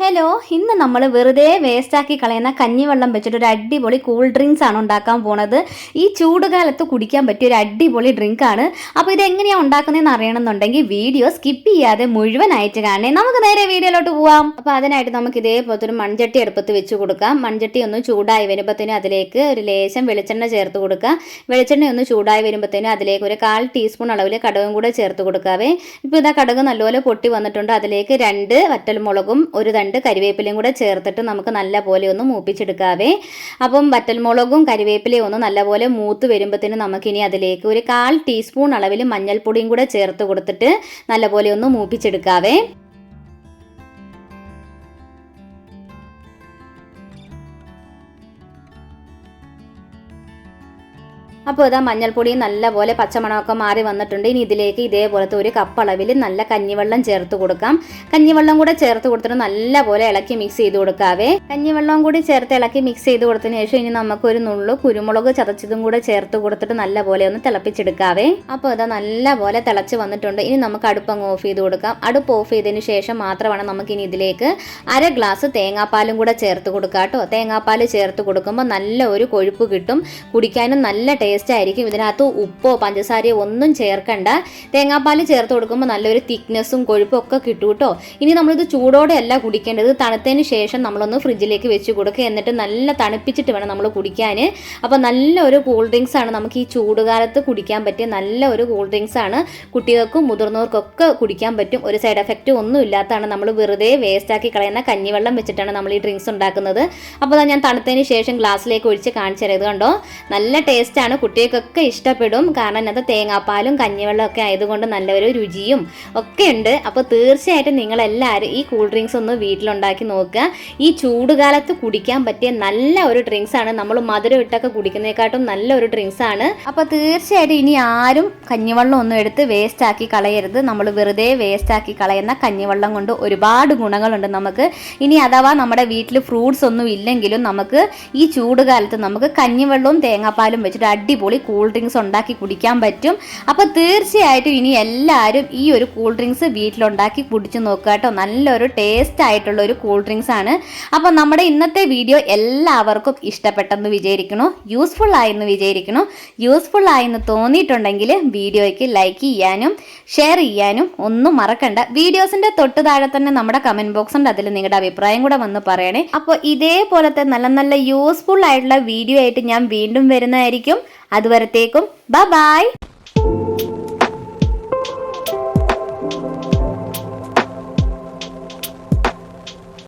Hello ഇന്ന് നമ്മൾ വെറുതെ വേസ്റ്റാക്കി കളയുന്ന കഞ്ഞിവെള്ളം വെച്ചിട്ട് ഒരു അടിപൊളി കൂൾ ഡ്രിങ്ക്സ് ആണ് ഉണ്ടാക്കാൻ പോണത്. ഈ ചൂടുകാലത്ത് കുടിക്കാൻ പറ്റിയ ഒരു അടിപൊളി ഡ്രിങ്ക് ആണ്. അപ്പോൾ ഇത് എങ്ങനെയാണ് ഉണ്ടാക്കുന്നതെന്ന് അറിയണമെന്നുണ്ടെങ്കിൽ വീഡിയോ സ്കിപ്പ് ചെയ്യാതെ മുഴുവനായിട്ട് കാണണേ. നമുക്ക് നേരെ വീഡിയോയിലോട്ട് പോവാം. അപ്പോൾ അതിനായിട്ട് നമുക്ക് ഇതേപോലത്തെ ഒരു മൺചട്ടി എടുപ്പത്ത് വെച്ച് കൊടുക്കാം. മൺചട്ടി ഒന്ന് ചൂടായി വരുമ്പോഴത്തേനും അതിലേക്ക് ഒരു ലേശം വെളിച്ചെണ്ണ ചേർത്ത് കൊടുക്കുക വെളിച്ചെണ്ണ ഒന്ന് ചൂടായി വരുമ്പോഴത്തേനും അതിലേക്ക് ഒരു കാൽ ടീസ്പൂൺ അളവിൽ കടകും കൂടെ ചേർത്ത് കൊടുക്കാവേ. ഇപ്പോൾ ഇതാ കടക് നല്ലപോലെ പൊട്ടി വന്നിട്ടുണ്ട്. അതിലേക്ക് രണ്ട് വറ്റൽമുളകും ഒരു രണ്ട് കരിവേപ്പിലയും കൂടെ ചേർത്തിട്ട് നമുക്ക് നല്ല പോലെ ഒന്ന് മൂപ്പിച്ചെടുക്കാവേ. അപ്പം വറ്റൽമുളകും കരിവേപ്പിലയും ഒന്ന് നല്ലപോലെ മൂത്ത് വരുമ്പോഴത്തേന് നമുക്കിനി അതിലേക്ക് ഒരു കാൽ ടീസ്പൂൺ അളവിൽ മഞ്ഞൾപ്പൊടിയും കൂടെ ചേർത്ത് കൊടുത്തിട്ട് നല്ലപോലെ ഒന്ന് മൂപ്പിച്ചെടുക്കാവേ. അപ്പോൾ ഇതാ മഞ്ഞൾപ്പൊടി നല്ലപോലെ പച്ചമണമൊക്കെ മാറി വന്നിട്ടുണ്ട്. ഇനി ഇതിലേക്ക് ഇതേപോലത്തെ ഒരു കപ്പ് അളവിൽ നല്ല കഞ്ഞിവെള്ളം ചേർത്ത് കൊടുക്കാം. കഞ്ഞിവെള്ളം കൂടെ ചേർത്ത് കൊടുത്തിട്ട് നല്ലപോലെ ഇളക്കി മിക്സ് ചെയ്ത് കൊടുക്കാവേ. കഞ്ഞിവെള്ളം കൂടി ചേർത്ത് ഇളക്കി മിക്സ് ചെയ്ത് കൊടുത്തതിന് ശേഷം ഇനി നമുക്ക് ഒരു നുള്ളു കുരുമുളക് ചതച്ചതും കൂടെ ചേർത്ത് കൊടുത്തിട്ട് നല്ലപോലെ ഒന്ന് തിളപ്പിച്ചെടുക്കാവേ. അപ്പോൾ ഇതാ നല്ലപോലെ തിളച്ച് വന്നിട്ടുണ്ട്. ഇനി നമുക്ക് അടുപ്പ് അങ്ങ് ഓഫ് ചെയ്ത് കൊടുക്കാം. അടുപ്പ് ഓഫ് ചെയ്തതിന് ശേഷം മാത്രമാണ് നമുക്ക് ഇനി ഇതിലേക്ക് അര ഗ്ലാസ് തേങ്ങാപ്പാലും കൂടെ ചേർത്ത് കൊടുക്കാം കേട്ടോ തേങ്ങാപ്പാൽ ചേർത്ത് കൊടുക്കുമ്പോൾ നല്ല ഒരു കൊഴുപ്പ് കിട്ടും. കുടിക്കാനും നല്ല ടേസ്റ്റ് ആയിരിക്കും. ഇതിനകത്ത് ഉപ്പോ പഞ്ചസാരയോ ഒന്നും ചേർക്കണ്ട. തേങ്ങാപ്പാൽ ചേർത്ത് കൊടുക്കുമ്പോൾ നല്ലൊരു തിക്നെസ്സും കൊഴുപ്പും ഒക്കെ കിട്ടും കേട്ടോ. ഇനി നമ്മളിത് ചൂടോടെ അല്ല കുടിക്കേണ്ടത്. തണുത്തതിന് ശേഷം നമ്മളൊന്ന് ഫ്രിഡ്ജിലേക്ക് വെച്ച് കൊടുക്കുക. എന്നിട്ട് നല്ല തണുപ്പിച്ചിട്ട് വേണം നമ്മൾ കുടിക്കാൻ അപ്പോൾ നല്ല ഒരു കൂൾ ഡ്രിങ്ക്സ് ആണ് നമുക്ക് ഈ ചൂടുകാലത്ത് കുടിക്കാൻ പറ്റിയ നല്ല ഒരു കൂൾ ഡ്രിങ്ക്സ് ആണ്. കുട്ടികൾക്കും മുതിർന്നവർക്കൊക്കെ കുടിക്കാൻ പറ്റും. ഒരു സൈഡ് എഫക്റ്റ് ഒന്നും ഇല്ലാത്തതാണ് നമ്മൾ വെറുതെ വേസ്റ്റാക്കി കളയുന്ന കഞ്ഞിവെള്ളം വെച്ചിട്ടാണ് നമ്മൾ ഈ ഡ്രിങ്ക്സ് ഉണ്ടാക്കുന്നത്. അപ്പോൾ ഞാൻ തണുത്തതിന് ശേഷം ഗ്ലാസ്സിലേക്ക് ഒഴിച്ച് കാണിച്ചു തരാം ഇത് കണ്ടോ? നല്ല ടേസ്റ്റാണ് കുട്ടികൾക്കൊക്കെ ഇഷ്ടപ്പെടും. കാരണം ഇന്നത്തെ തേങ്ങാപ്പാലും കഞ്ഞിവെള്ളം ഒക്കെ ആയതുകൊണ്ട് നല്ലൊരു രുചിയും ഒക്കെ ഉണ്ട്. അപ്പോൾ തീർച്ചയായിട്ടും നിങ്ങളെല്ലാവരും ഈ കൂൾ ഡ്രിങ്ക്സ് ഒന്ന് വീട്ടിലുണ്ടാക്കി നോക്കുക. ഈ ചൂടുകാലത്ത് കുടിക്കാൻ പറ്റിയ നല്ല ഒരു ഡ്രിങ്ക്സ് ആണ്. നമ്മൾ മധുരം ഇട്ടൊക്കെ കുടിക്കുന്നതിനെക്കാട്ടും നല്ല ഒരു ഡ്രിങ്ക്സ് ആണ്. അപ്പോൾ തീർച്ചയായിട്ടും ഇനി ആരും കഞ്ഞിവെള്ളം ഒന്നും എടുത്ത് വേസ്റ്റ് ആക്കി കളയരുത്. നമ്മൾ വെറുതെ വേസ്റ്റ് ആക്കി കളയുന്ന കഞ്ഞിവെള്ളം കൊണ്ട് ഒരുപാട് ഗുണങ്ങളുണ്ട് നമുക്ക്. ഇനി അഥവാ നമ്മുടെ വീട്ടിൽ ഫ്രൂട്ട്സ് ഒന്നും ഇല്ലെങ്കിലും നമുക്ക് ഈ ചൂടുകാലത്ത് നമുക്ക് കഞ്ഞിവെള്ളവും തേങ്ങാപ്പാലും വെച്ചിട്ട് അടിപൊളി കൂൾ ഡ്രിങ്ക്സ് ഉണ്ടാക്കി കുടിക്കാൻ പറ്റും. അപ്പോൾ തീർച്ചയായിട്ടും ഇനി എല്ലാവരും ഈ ഒരു കൂൾ ഡ്രിങ്ക്സ് വീട്ടിലുണ്ടാക്കി കുടിച്ചു നോക്കുക കേട്ടോ. നല്ലൊരു ടേസ്റ്റ് ആയിട്ടുള്ള ഒരു കൂൾ ഡ്രിങ്ക്സ് ആണ്. അപ്പോൾ നമ്മുടെ ഇന്നത്തെ വീഡിയോ എല്ലാവർക്കും ഇഷ്ടപ്പെട്ടെന്ന് വിചാരിക്കണു യൂസ്ഫുൾ ആയെന്ന് വിചാരിക്കണു യൂസ്ഫുൾ ആയെന്ന് തോന്നിയിട്ടുണ്ടെങ്കിൽ വീഡിയോയ്ക്ക് ലൈക്ക് ചെയ്യാനും ഷെയർ ചെയ്യാനും ഒന്നും മറക്കണ്ട. വീഡിയോസിന്റെ തൊട്ട് താഴെ തന്നെ നമ്മുടെ കമന്റ് ബോക്സ് ഉണ്ട്. അതിൽ നിങ്ങളുടെ അഭിപ്രായം കൂടെ വന്ന് പറയണേ. അപ്പോൾ ഇതേപോലത്തെ നല്ല നല്ല യൂസ്ഫുൾ ആയിട്ടുള്ള വീഡിയോ ആയിട്ട് ഞാൻ വീണ്ടും വരുന്നതായിരിക്കും. അതുവരത്തേക്കും. Bye bye